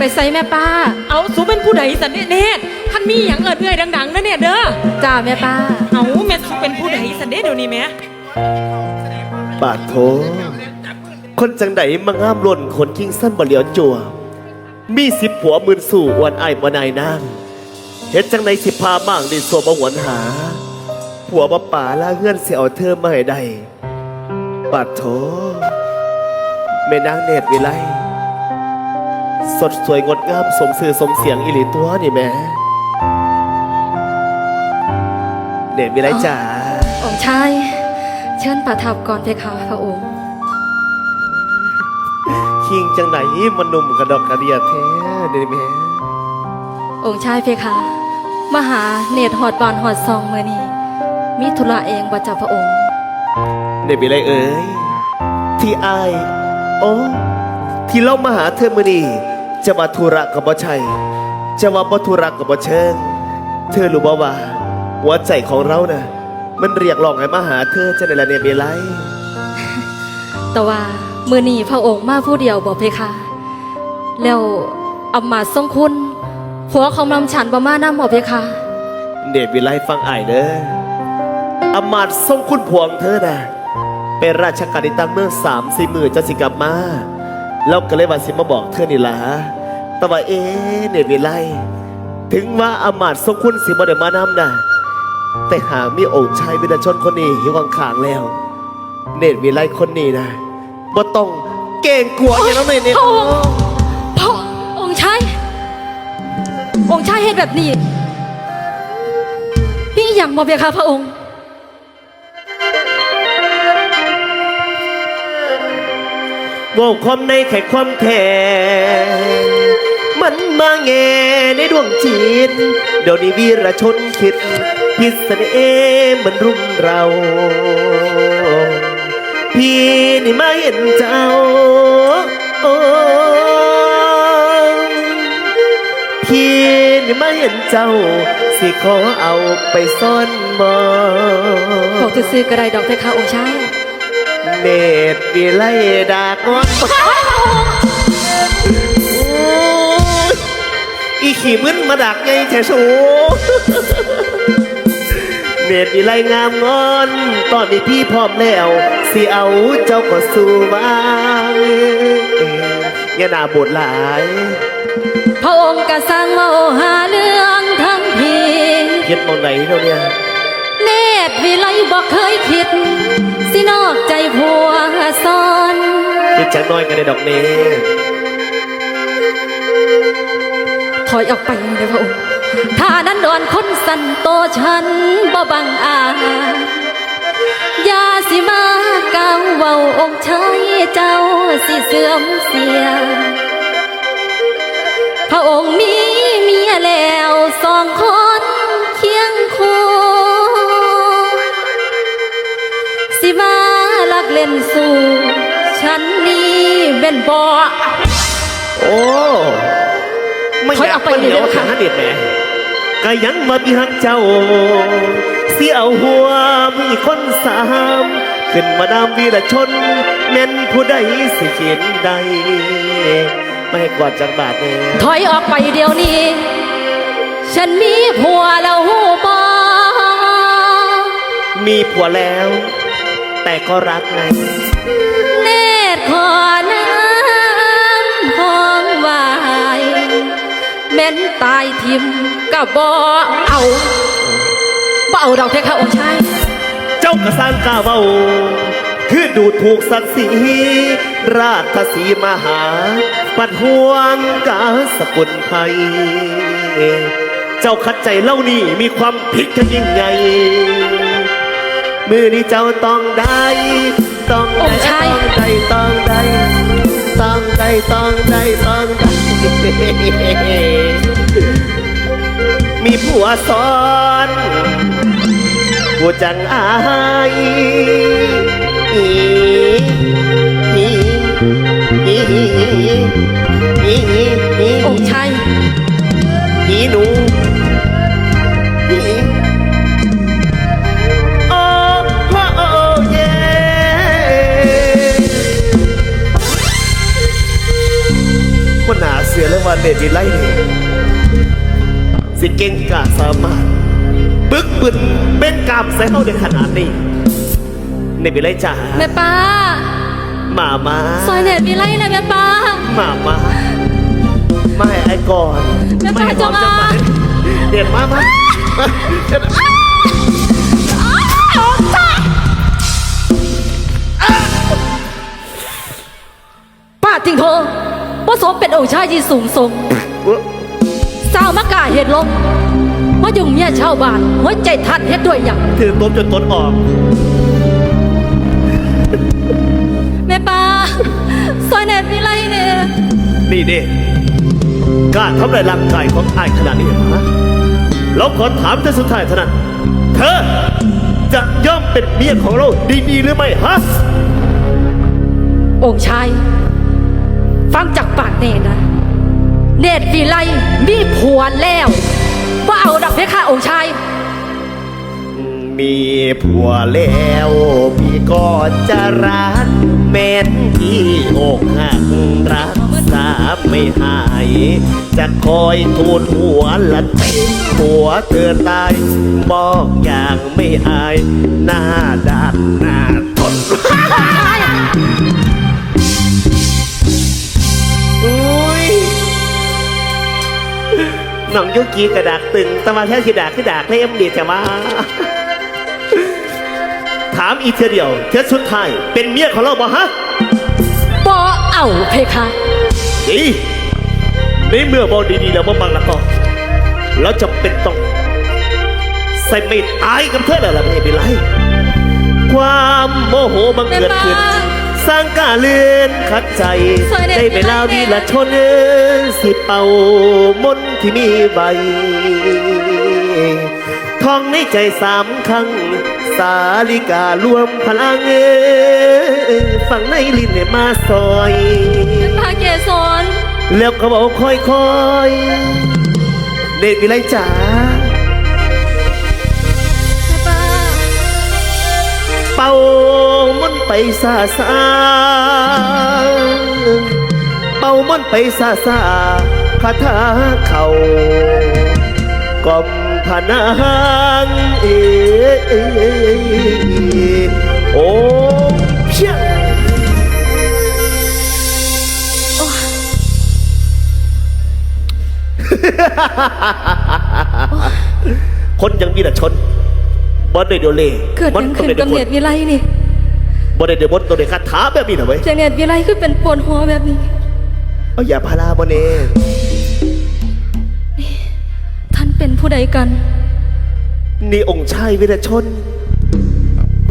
ไปใส่แม่ป้า เอาสูเป็นผู้ใดสันเนเนตท่านมีหยังเอิดเอื่อยดังๆนะเนี่ยเด้อ จ้าแม่ป้า เอาแม่สูเป็นผู้ใดสันเนเดี๋ยวนี้แม่บาดโถคนจังไดมางามล้นคนคิงสั้นบ่เหลียวจัว มีสิบผัวหมื่นสู่อวนไอ้ายบ่นายนางเฮ็ดจังไดสิพาม่างได้สัวบ่หวนหา ผัวบ่ป่าลาเงื่อนสิเอาเธอมาให้ได้บาดโถแม่นางเนตรวิไล สดสวยงดงามสมสื่อสมเสียงอิหลีตัวนี่แหม่เนตรวิไลจ๋าองค์ชาย เชิญประทับก่อนเพคะพระองค์คิงจังไหนมันหนุ่มกระดอกกระเดียแท้เด้แม่องค์ชายเพคะมาหาเนตรหอดบานหอดซองเมื่อนี้มีธุระเองบ่จ้าพระองค์เนบิไรเอ๋ยที่อายโอ้ที่เรามาหาเธอมือนี่ จะมาธุระกับบ่ใช่จะว่าบ่ธุระกับบ่เชิง เธอรู้บ่ว่า หัวใจของเราน่ะ มันเรียกร้องให้มาหาเธอจะในละเนบิไรแต่ว่ามือนี้พระองค์มาผู้เดียวบ่เพคะ แล้วอำมาตย์ทรงคุณผัวของนำฉันบ่มานํบ่เพคะเนบิไรฟังอายเด้ออำมาตย์ทรงคุณพวงเธอน่ะเป็นราชการในตั้งเมืองสามสี่มือจะสิกลับมา เราก็เลยว่าสิมาบอกเธอนี่ล่ะแต่ว่าเอ๊เนวิไลถึงว่าอามาตย์ทรงคุณสิบ่ได้มานำนะแต่หากมีองค์ชายวิรชนคนนี้อยู่ข้างแล้ว เนตรวิไลคนนี้นะบ่ต้องเก่งกลัวอย่างนั้นเลยเนตรพระองค์พระองค์ชายองค์ชายเฮ็ดแบบนี้นี่อย่างบ่เพคะพระองค์ ว่าความในแค่ความแท้มันมาแงในดวงจิต เดี๋ยวนี้วีรชนคิดพิษเนเหมันรุมเรา พี่นี่มาเห็นเจ้าโอ้พี่นี่มาเห็นเจ้า สิขอเอาไปซ่อนบ่บอกซื่อๆก็ไดดอกเพคะองชาย เนตรวิไลดากอนโอ้ยอีขี่มึนมาดักไงแท้สูเนตรวิไลงามงอน ตอนนี้พี่พร้อมแล้ว สิเอาเจ้าก็สู่วางอย่าหนาบทหลาย พระองค์ก็สร้างเมาหาเรื่องทั้งพีเฮ็ดมองไหนเราเนี่ยเนตร วิไลบอกเคยคิด สินอกใจผัวซ้อนเฮ็ดจักหน้อยกันในดอกเนตรถอยออกไปเลยพระองค์ถ้านั้นดอนคนสันโตฉันบ่บังอาจอย่าสิมาก้าวเว้าองค์ชายเจ้าสิเสื่อมเสีย พระองค์มีเมียแล้วสองคน มาลักเล่นสู่ฉันนี่เป็นบ่ โอ้ไม่อยากมาเหนียวขาเด็ดแหม่ก็ยังมามีหักเจ้า เสียเอาหัวมีคนสามขึ้นมานามวีรชนแม่นผู้ใดสิเขียนใด ไม่ให้กอดจากบาทเลยถอยออกไปเดี๋ยวนี้ ฉันมีผัวแล้วหูบอมีผัวแล้ว แต่ก็รักไงเนตรขอน้ำห้องวายแม่นตายทิมก็บ่เอาบ่เอาดอกเพคะองค์ชายเจ้ากระสร้างกล้าเว้าคือดูถูกศักดิ์ศรีราชสีมาหา ปัดห่วงกาสกุลไทย เจ้าขัดใจเล่านี่มีความผิดกันยิ่งใหญ่ มือนี้เจ้าต้องได้ต้องโอ้ได้ใช่ต้องได้ต้องได้ต้องได้ต้องได้ต้องได้มีผัวซ้อนผู้จังอายอีอีอีอี ว่าเดชวิไลนี่สิเก่งกาจสามารถบึกบึนเป็นกามใส่เฮาได้ขนาดนี้เดชวิไลจ๋าแม่ป้ามามาซอยเน็ตวิไลนะแม่ป้ามามามาให้ไอ้ก่อนแม่ปลาให้จะมาเด็ดมามาเด็ดป้าจริงโทว่า สมเป็นองค์ชายที่สูงส่งสาวมะกาเห็ดลงว่ายุ่งเมียชาวบ้านหัวใจทัดเฮ็ดด้วยอย่างถือต้มจนต้นออกแม่ป้าซอยเน็ตวิไลเนี่ยนี่เด้การทำลายร่างกายของไอ้ขนาดนี้เหรอฮะเราขอถามเธอสุดท้ายเท่านั้นเธอจะย่อมเป็นเมียของเราดีๆหรือไม่ฮะองค์ชาย ฟังจากปากเนตนะ เนตรวิไลมีผัวแล้วว่าเอาดักเพคะองค์ชาย มีผัวแล้วพี่ก็จะรักแม้นที่อกหักรักษาไม่หาย จะคอยทูลหัวละเตะหัวเธอตายบอกอย่างไม่อาย หน้าด้านหน้าทน น้องยุกีกระดากตึงแตะวันแค่สิดากคือดากเล่มดีจะมา ถามอีกเทียเดียว เทียสุดท้าย เป็นเมียของเราบ่ฮะบ่เอาเพคะดีในเมื่อบอดีๆแล้วบ่บังแล้วก็เราจะเป็นต้องใส่ไม่ตายกับเธอแล้วล่ะไม่เป็นไร ความโมโหบังเกิดขึ้นส ร้างกาเลือนขัดใจได้เวลาวีละชนเอ้ยสิเป่ามนต์ที่มีใบ ท่องในใจสามครั้ง สาลิการวมพลังเอ้ยฟังในลิ้นให้มาซอยพาเกศรแล้วก็บอกค่อยๆ เด็กวิไลจ๋า แม่ป้า เป่ามันต์ ไปซาซาเป่ามันไปซาซาคาถาเขากล่อมพนางเอโอ้เพียงคนยังมีแต่ชนบอได้เดียวเล่เกิดมัหยังขึ้นได้กับเดียวเนตรวิไลนี่ บอได้เดียวบดตัวเด็กคาถาแบบนี้นะเว้ยจากเนตรวิไลคือเป็นปวดหัวแบบนี้ เอาอย่าพาราบอเน่ท่านเป็นผู้ใดกัน นี่องค์ชายวิรชน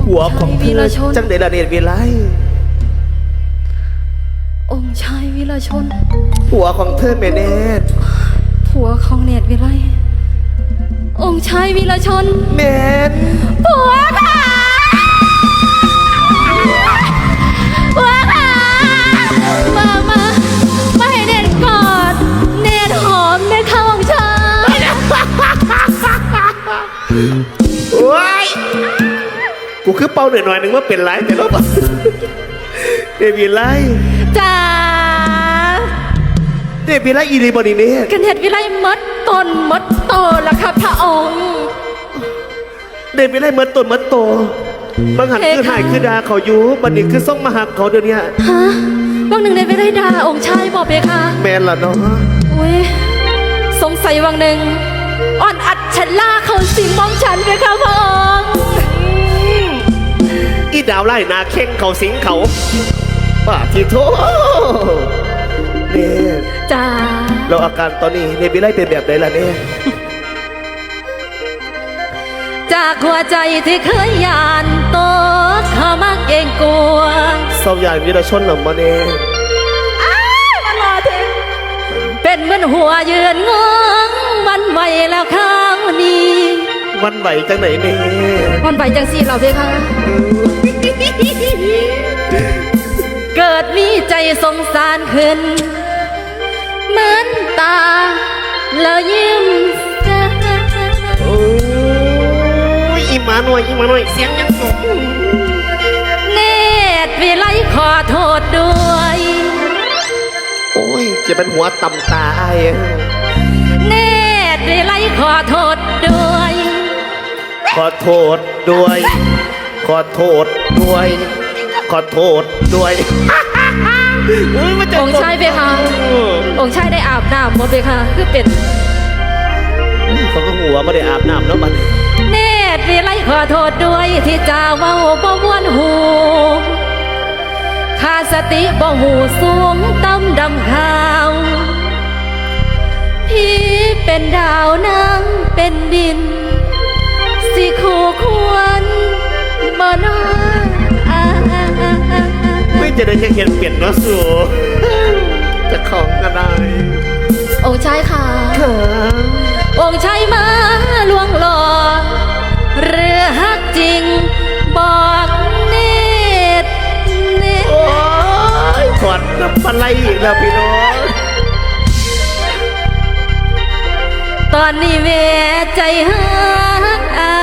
หัวของเธวีอรชนจังเดลเนตวิไลองค์ชายวิรชนหัวของเธอเมเนตผัวของเนตรวิไลองค์ชายวิรชนแมนผัวค่ะ ผัวค่ะมามามาให้เนตกอดเนตหอมเนตรข้าองค์ชายว้ายกูคือเป้าหน่อยหน่อยๆหนึ่งว่าเป็นไรแต่รอบเดวิไลจ้าเดวิไลอีรีบอดีเนตกันเนตรวิไลมดตนมดโตละค่ะพระองค์ เดวิไลมือนต้นมือนโต บางหันเฮ้คือค่ะหายคือดาเขาอยู่บันนี้คือส่งมาหักเขาเดี๋ยวนี้ฮะวังหนึ่งในไม่ได้ด่าองค์ชายบอกเพคะแมนล่ะเนาะอุ้ยสงสัยวังหนึ่งอ่อนอัดฉันล่าเขาสิงมองฉันเพคะพระองค์อีดาวไล่นาเข่งเขาสิงเขาป่าทีโทเนี่ยจ้าเราอาการตอนนี้เนบิไลเป็นแบบไหนล่ะเนี่ย จากหัวใจที่เคยยานโตกเข้ามาเก่งกลัวเศร้าใหญ่วีรชนหรอมาเนี่ยอ้ายมันรอเทเป็นเหมือนหัวยืนงงวันไหวแล้วข้าวนี้วันไหวจังไหนเนี่ยวันไหวจังสีเราเพคะเกิดมีใจสงสารขึ้นเหมือนตาแล้วยิ้มแย้ม มาหน่อยอีหมาหน่อยเสียงยังสูงเนตรวิไลขอโทษด้วย โอ้ยจะเป็นหัวต่ำตาไอ้เนตรวิไลขอโทษด้วย ขอโทษด้วย ขอโทษด้วย ขอโทษด้วยอุ๊ยมันจะองค์ชายเพคะองค์ชายได้อาบน้ำบ่เพคะคือเป็นเขาก็หัวไม่ได้อาบน้ำแล้วมันเนตรวิไล ขอโทษด้วยที่จาเว้าบ่ม่วนหูขาดสติบ่หูสูงต่ำดำขาวพี่เป็นดาวนางเป็นดิน สิคู่ควรบ่น้ออาไม่จะได้จะเห็นเปลี่ยนเนาะสูจะของกันได้องค์ชายค่ะค่ะ องค์ชายมา อีกแล้วพี่น้องตอนนี้แม่ใจฮักอา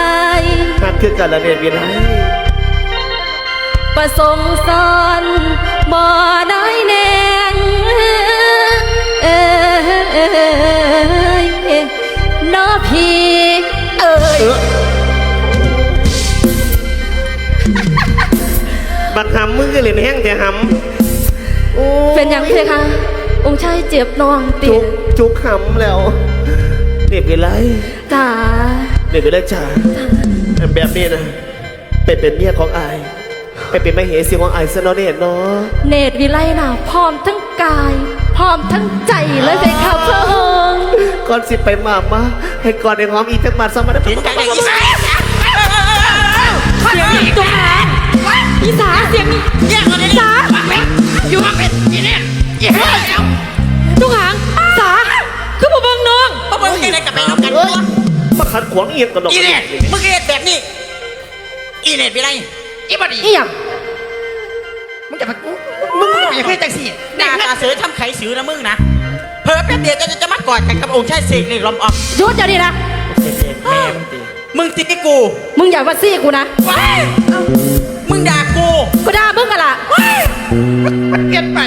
ยหักคือกันละเนี่ยพี่น้องประสงค์สอนบ่ได้แนงเอ้ยน้อพี่เอ้ยเออบัดหำมึงก็เหรียญแห้งแต่หำโอ้ย เป็นอย่างเพคะองค์ชายเจ็บน้องติจุกจุกหำแล้ว เด็กเป็นไรจ๋าเด็กเป็นไรจ้าแบบนี้นะเป็นเป็นเมียของอายไปเป็นไม่เหสีของอายซะเนาะเนี่ยเนาะเนตรวิไลน่ะพร้อมทั้งกาย พร้อมทั้งใจเลยเพคะพระองค์ก่อนสิไปมามาให้ก่อนในหอมอีกจักบาทสองบาทเห็นกันอย่างนี้เสียงอีตัวหาง อีสาเสียงนี่แยกกันเลยสาอยู่มาเป็นอีเนี่ยอีเฮ้ยเอาตัวหางสาคือบ่เบิ่งน้องเพราะมึงยังไงกับไปเอากันตัวมาขัดขวางเอียงกันดอกอีเนี่ยมึงเรียกแบบนี้อีเนี่ยเป็นไรอีบดีอีหยังมึงจะมามึงอย่าเคยจังสิหน้าตาเสือทำไข่สือนะมึงนะเพิ่มแป๊บเดียวจะจะมากอดกันกับองค์ชายเสกเลยล้มออมหยุดเดี๋ยวนี้นะแม่มึงตีมึงตีกู มึงอย่ามาซี่กูนะว้ายมึง ด่ากูกูด่ามึงกันล่ะมันเกินไป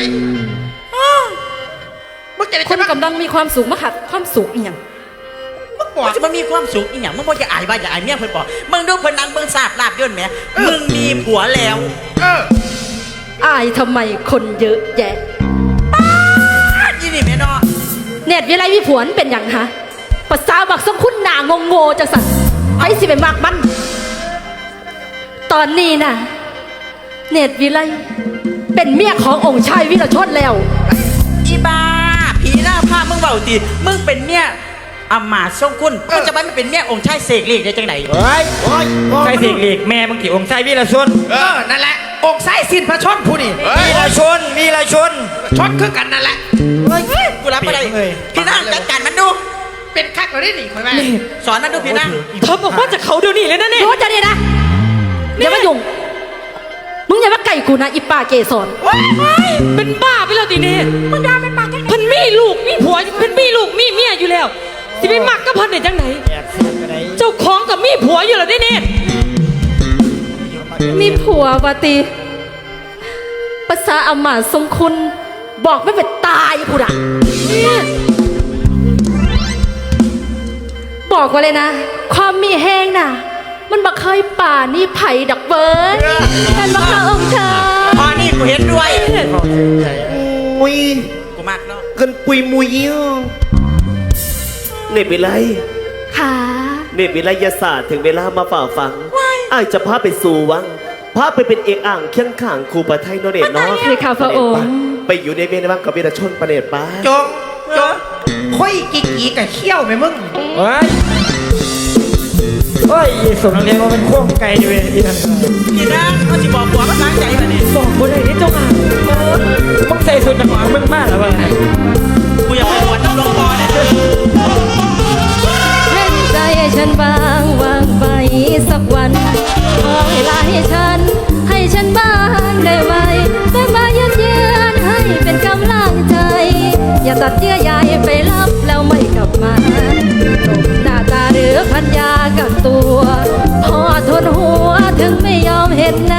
มึงจะได้คนกำลังมีความสุขมาขัดความสุขอีหยังมึงบอก จะมันมีความสุขอีหยังมึงบอกอย่าอายบ้าอย่าอายเมียเพิ่นบอกมึงดูเพิ่นนั่งเบิ่งสาบลาบย่นแหมมึงมีผัวแล้ว เอออายทำไมคนเยอะแยะอีนี่แม่เนาะเนตรวิไลวิผวนเป็นอย่างฮะภาษาบักสมคุณหนางงโง่จังสันไผสิเป็นมากมัน ตอนนี้น่ะ เนตรวิไลเป็นเมียขององค์ชายวิรชนแล้ว อีบ้าผีหน้าผ้ามึงเบาตีมึงเป็นเมียอามาตย์ทรงคุณมึงจะไปไม่เป็นเมียองค์ชายเสกเลีกได้จังไหนเฮ้ยโอ้ยโอ้ยใช่สิหลีกแม่มึงกี่องค์ชายวีรชนเออนั่นแหละอกไส้สินพระชนผู้นี่วีรชนวีรชน ชนคือกันนั่นแหละกูรับไม่ได้เฮ้ย พี่นั่งจัดการมันดู เป็นคักเราได้หนิคอยแม่สอนมันดูพี่นั่งเธอบอกว่าจากเขาเดี๋ยวนี้เลยนะเนี่ยหยุดเดี๋ยวนี้นะอย่ามายุ่ง มึงอย่ามาไก่กูนะอีป่าเกสรเป็นบ้าไปแล้วติเนี่ยมึงด่าเป็นบ้าจังเพิ่นมีลูกมีผัวเพิ่นมีลูกมีเมียอยู่แล้วสิไปมักกับเพิ่นได้จังไหน แอบเสียกันไหนเจ้าของกับมีผัวอยู่แล้วเด้เนี่ยมีผัววาตีภาษาอามาตย์ทรงคุณ บอกไม่เป็นตายกูนะบอกไว่าเลยนะ ความมีแห้งน่ะ มันบักเคยป่านี่ไผ่ดักเบิร์ดกันบักเคยองค์ชายพอนี่กูเห็นด้วยมุยกูมากเนาะกันปุยมุยอะเน็ตเป็นไรขาเน็ตวิไลยศาสตร์ถึงเวลามาฝ่าฟังอ้ายจะพาไปสู่วังพาไปเป็นเอกอ่างเคียงข่างครูประไทยโนเดชเนาะคือข้าพระองค์ไปอยู่ในเวรวังกับวีรชนประเดชป้าจงจงค่อยกิกกีกับเขี้ยวไหมมึงเฮ้ย เฮ้ยสมนักเรียนว่าเป็นข้วงไก่อยู่เลยที่นั่นพี่นั่งเขาสิบอกผัวมันล้างใจมาเนี่ยบอกบ่ได้เด้เจ้าค่ะมึงใส่สุดหนังของมึงมากแล้ววะกูอยากไปบวชน้ำลงคอเนี่ยเห็นใจฉันบ้างวางไปสักวันขอเวลาให้ฉัน ให้ฉันบ้างได้ไหมแต่มาเยือนเยือนให้เป็นกำลังใจ อย่าตัดเยื่อใยไปรับแล้วไม่กลับมา หน้าตาหรือพันยากับตัว พอทนหัวถึงไม่ยอมเห็นหน้า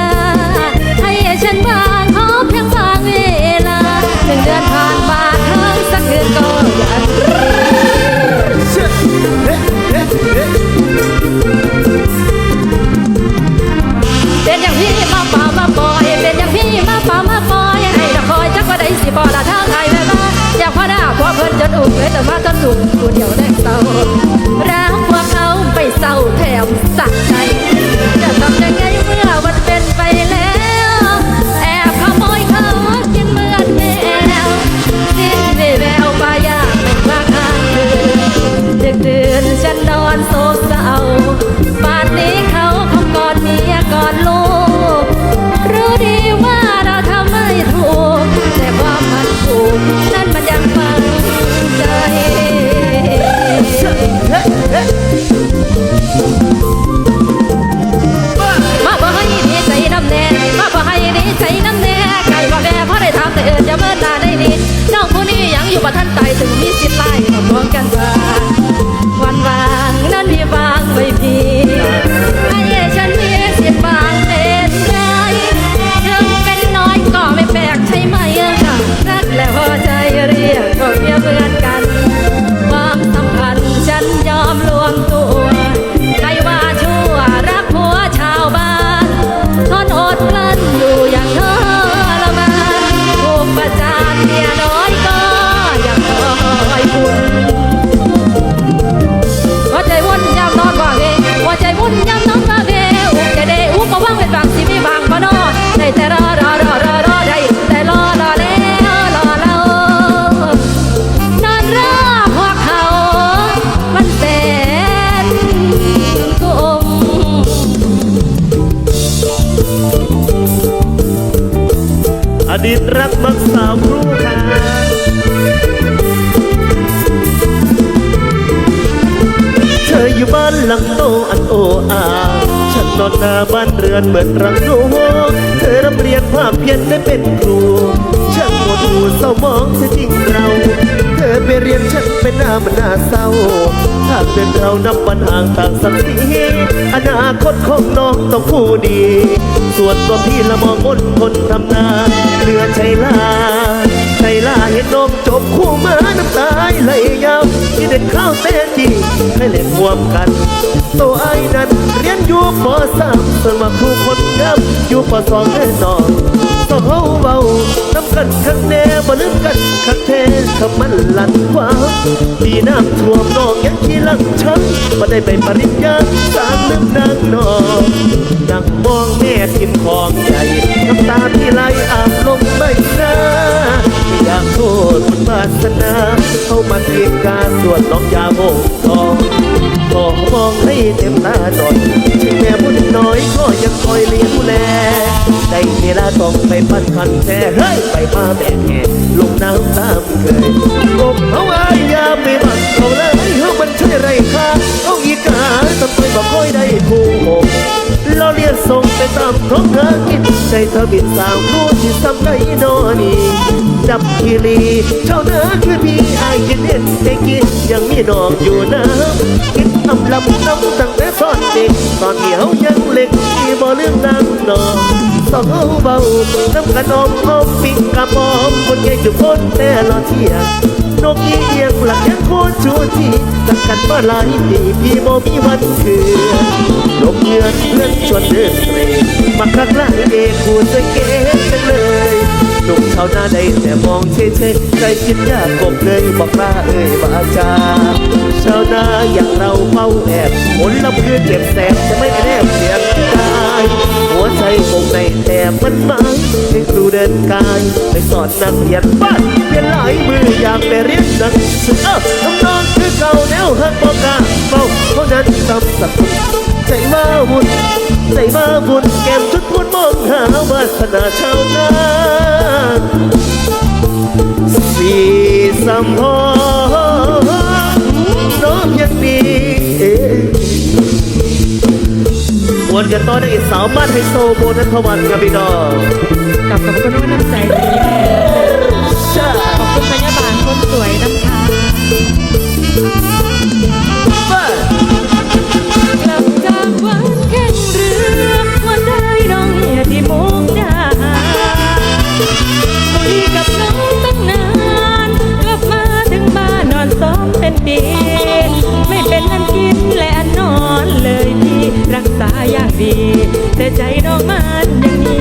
อนโดีตรักบักสาวครู่ค่ะเธออยู่บ้านหลังโตอันโออาฉันนอนหน้าบ้านเรือนเหมือนรังโนเธอรับเรียนภามเพียรได้เป็นครู ฉันหมดหูเศร้ามองเสียจริงเรา อไปเรียนฉันเป็นหน้ามันน่าเศร้า ถ้าเดินเรานับปัญห่างต่างสักสีอนาคตของน้องต้องผู้ดี ส่วนตัวพี่ละมองอดทนทำนาเรือชัยลาชัยลาเห็นน้องจบคู่มาน้ำตาไหลยาวที่เด็ดข้าวเต้จีให้เล่นรวมกันตัวไอ้นั้นเรียนอยู่ปสามเพิ่งมาครูคนงามอยู่ปสองแน่นอนสองเฮาเบา กันคักแน่บ่ลืมกันคักแท้คำมันลั่นกว่าดีน้ำท่วมนองยังขี้ลังช้ำบ่ได้ไปปริญญาสางลืมนางนองนั่งมองแม่ทิมของใหญ่น้ำตาที่ไหลอาบลงใบหน้าไม่อยากโทษบุญวาสนาเข้ามาเทียงการสวดน้องยาโมกทอง องมองให้เต็มตาหน่อยถึงแม่บุญน้อยก็ยังคอยเลี้ยงดูแลได้เวลาต้องไปปั้นคันแท้เฮ้ยไปมาแบกแห่ลงน้ำตามเคยกบเขาอายาไปบังเขาเลยเฮ้ยมันช่วยไรค่า เอาอีกาทำไมบอกคอยได้คู่หกเราเรียนส่งไปตามท้องหากินใจเธอบินสาวรู้ที่ซ้ำได้นอนี่จับคีรีเท่านั้นคือพี่อายกินเด่นเด็กกี้ยังมีดอกอยู่นะคิดอำลำน้ำตั้งแต่ตอนเด็กตอนที่เฮายังเล็กที่บ่เรื่องนางนองสองเฮาเบาน้ำกระนอมอมปิ่งกระปอมคนใหญ่จุคนแต่ละเที่ยง นกยี่เอียงหลักยังโคตรชูทีสักกันมาหลายปีพี่บ่มีวันคืนนกเยือนเพื่อนชวนเดินเตรมาคักล่างเอกคู่สเกตกันเลยหนุ่มชาวนาได้แต่มองเฉยๆใจคิดยากกบเลยบอกลาเอ่ยบาจาชาวนาอย่างเราเฝ้าแอบผลลำคือเก็บแสบจะไม่แนบเสียงกาายหัวใจคงในแต่มันหมายให้ครูเดินกายไปสอนนักเรียนบ้านเรียนหลายมืออยากไปเรียนหนังสือเอ้าน้องคือเก่าแนวหักบอกกาเฝ้าเพราะนั้นตำสักคนใจมาบุญใจมาบุญแก้มทุกคนมองหาวาสนาชาวนาสีสัมพอน้องยังมี วนกันต่อในอีกสาวบ้านไฮโซโบนัทวันครับพี่น้องกับกับคนนู้นน้ำใจดีขอบคุณพยาบาลคนสวยนะคะี แต่ใจน้องมันยังมี